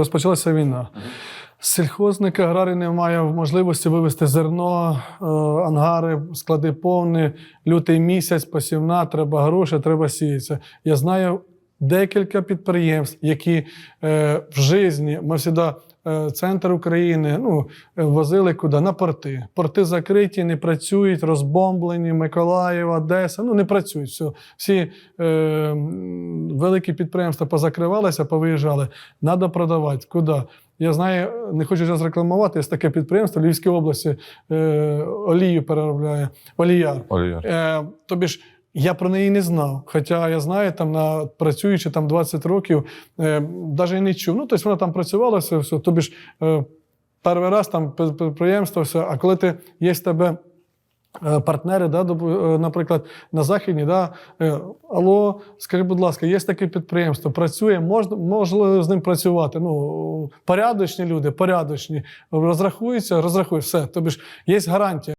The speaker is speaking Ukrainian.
Розпочалася війна. Сільхозник аграрій не має можливості вивезти зерно, е, ангари, склади повні, лютий місяць, посівна, треба гроші, треба сіятися. Я знаю декілька підприємств, які е, в житті, ми завжди е, центр України ну, возили куди? На порти. Порти закриті, не працюють, розбомблені, Миколаїв, Одеса, ну не працюють. Все. Всі е, великі підприємства позакривалися, повиїжджали. Треба продавати. Куди? Я знаю, не хочу зараз рекламувати, є таке підприємство в Львівській області е, олію переробляє, оліяр. Оліяр. Е, тобі ж я про неї не знав. Хоча я знаю, там на працюючи там 20 років, е, навіть і не чув. Ну, тобто вона там працювала, все, все. Тобі ж е, перший раз там підприємство, все. А коли ти є в тебе. е, Партнери, да, е, наприклад, на Західній, да, е, алло, скажи, будь ласка, є таке підприємство, працює, можна, можливо з ним працювати. Ну, порядочні люди, порядочні, розрахуються, розрахують, все. Тобі ж є гарантія.